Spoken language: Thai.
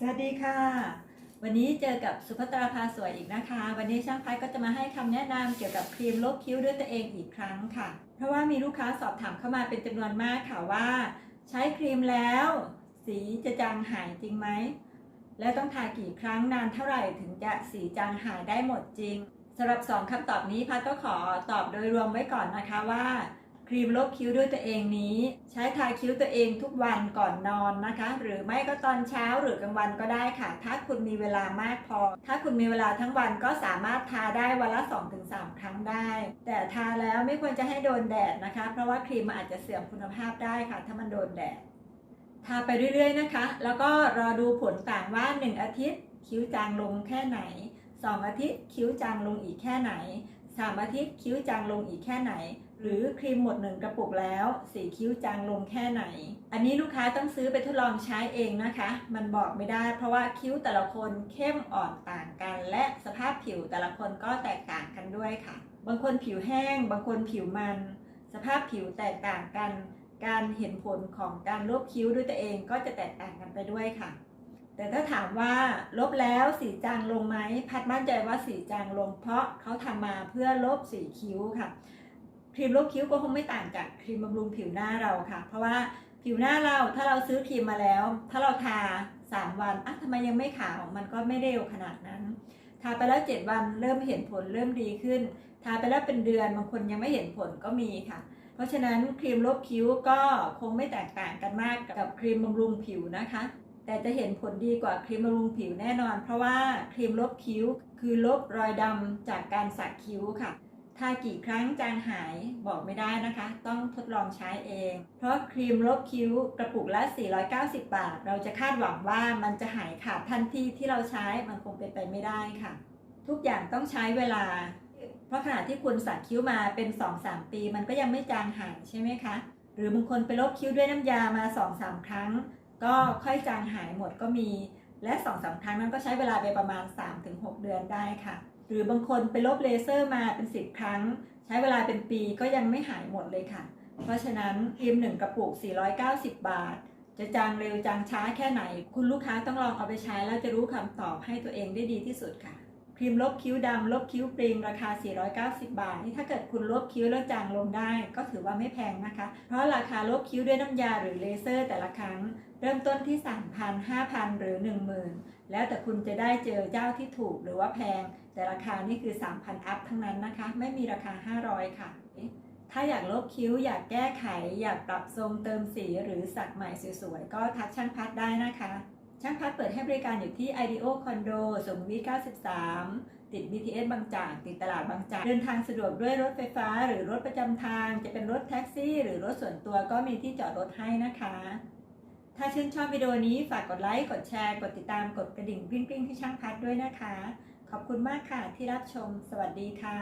สวัสดีค่ะ วันนี้เจอกับสุภัตราภาสวยอีกนะคะ วันนี้ช่างพัดก็จะมาให้คำแนะนำเกี่ยวกับครีมลบคิ้วด้วยตัวเองอีกครั้งค่ะ เพราะว่ามีลูกค้าสอบถามเข้ามาเป็นจำนวนมากค่ะว่า ใช้ครีมแล้ว สีจะจางหายจริงไหม และต้องทากี่ครั้งนานเท่าไหร่ถึงจะสีจางหายได้หมดจริงสำหรับสองคำตอบนี้พัดก็ขอตอบโดยรวมไว้ก่อนนะคะว่า ครีมลบคิ้วด้วยตัวเองนี้ ใช้ทาคิ้วตัวเองทุกวันก่อนนอนนะคะ หรือไม่ก็ตอนเช้าหรือกลางวันก็ได้ค่ะ ถ้าคุณมีเวลามากพอ ถ้าคุณมีเวลาทั้งวันก็สามารถทาได้วันละ 2-3 ครั้งได้ แต่ทาแล้วไม่ควรจะให้โดนแดดนะคะ เพราะว่าครีมมันอาจจะเสื่อมคุณภาพได้ค่ะ ถ้ามันโดนแดดทาไปเรื่อยๆนะคะ แล้วก็รอดูผลต่างว่า 1 อาทิตย์ คิ้วจางลงแค่ไหน 2 อาทิตย์คิ้วจางลงอีกแค่ไหน 3 อาทิตย์คิ้วจางลงอีกแค่ไหน หรือครีมหมดหนึ่งกระปุกแล้ว สีคิ้วจางลงแค่ไหน อันนี้ลูกค้าต้องซื้อไปทดลองใช้เองนะคะ มันบอกไม่ได้เพราะว่าคิ้วแต่ละคนเข้มอ่อนต่างกัน และสภาพผิวแต่ละคนก็แตกต่างกันด้วยค่ะ บางคนผิวแห้ง บางคนผิวมัน สภาพผิวแตกต่างกัน การเห็นผลของการลบคิ้วด้วยตัวเองก็จะแตกต่างกันไปด้วยค่ะ แต่ถ้าถามว่าลบแล้วสีจางลงไหมพัดมั่นใจว่าสีจางลง เพราะเขาทำมาเพื่อลบสีคิ้วค่ะ ครีมลบคิ้วก็คงไม่ต่างจากครีมบำรุงผิวหน้าเราค่ะ เพราะว่าผิวหน้าเราถ้าเราซื้อครีมมาแล้ว ถ้าเราทา 3 วันอะทำไมยังไม่ขาวมันก็ไม่เร็วขนาดนั้น ทาไปแล้ว 7 วันเริ่มเห็นผลเริ่มดีขึ้น ทาไปแล้วเป็นเดือนบางคนยังไม่เห็นผลก็มีค่ะ เพราะฉะนั้นครีมลบคิ้วก็คงไม่แตกต่างกันมากกับครีมบำรุงผิวนะคะ แต่จะเห็นผลดีกว่าครีมบำรุงผิวแน่นอน เพราะว่าครีมลบคิ้ว คือลบรอยดำจากการสักคิ้วค่ะทากี่ครั้งจางหายบอกไม่ได้นะคะ ต้องทดลองใช้เอง เพราะครีมลบคิ้วกระปุกละ 490 บาท เราจะคาดหวังว่ามันจะหายขาดทันทีที่เราใช้มันคงเป็นไปไม่ได้ค่ะ ทุกอย่างต้องใช้เวลา เพราะขณะที่คุณสักคิ้วมาเป็น 2-3 ปี มันก็ยังไม่จางหายใช่ไหมคะ หรือบางคนไปลบคิ้วด้วยน้ำยามา 2-3 ครั้ง ก็ค่อยจางหายหมดก็มี และ2-3ครั้งนั้นก็ใช้เวลาไปประมาณ 3-6 เดือนได้ค่ะ หรือบางคนไปลบเลเซอร์มาเป็น 10 ครั้ง ใช้เวลาเป็นปีก็ยังไม่หายหมดเลยค่ะ เพราะฉะนั้นครีม1กระปุก 490 บาท จะจางเร็วจางช้าแค่ไหน คุณลูกค้าต้องลองเอาไปใช้แล้วจะรู้คำตอบให้ตัวเองได้ดีที่สุดค่ะ ครีมลบคิ้วดำลบคิ้วปริงราคา 490 บาท นี่ถ้าเกิดคุณลบคิ้วแล้วจางลงได้ ก็ถือว่าไม่แพงนะคะ เพราะราคาลบคิ้วด้วยน้ำยาหรือเลเซอร์แต่ละครั้ง เริ่มต้นที่ 3,000 5,000 หรือ 10,000 แล้วแต่คุณจะได้เจอเจ้าที่ถูกหรือว่าแพง แต่ราคานี่คือ 3,000 อัพทั้งนั้นนะคะ ไม่มีราคา 500 ค่ะถ้าอยากลบคิ้วอยากแก้ไข อยากปรับทรงเติมสีหรือสักใหม่สวยๆ ก็ทักช่างพัดได้นะคะ ช่างพัดเปิดให้บริการอยู่ที่ IDEO Condo สุขุมวิท93 ติด BTS บางจาก ติดตลาดบางจาก เดินทางสะดวกด้วยรถไฟฟ้า หรือรถประจำทาง จะเป็นรถแท็กซี่ หรือรถส่วนตัวก็มีที่จอดรถให้นะคะ ถ้าชื่นชอบวิดีโอนี้ฝากกดไลค์ กดแชร์ กดติดตาม กดกระดิ่งกริ๊งๆให้ช่างพัดด้วยนะคะ ขอบคุณมากค่ะที่รับชม สวัสดีค่ะ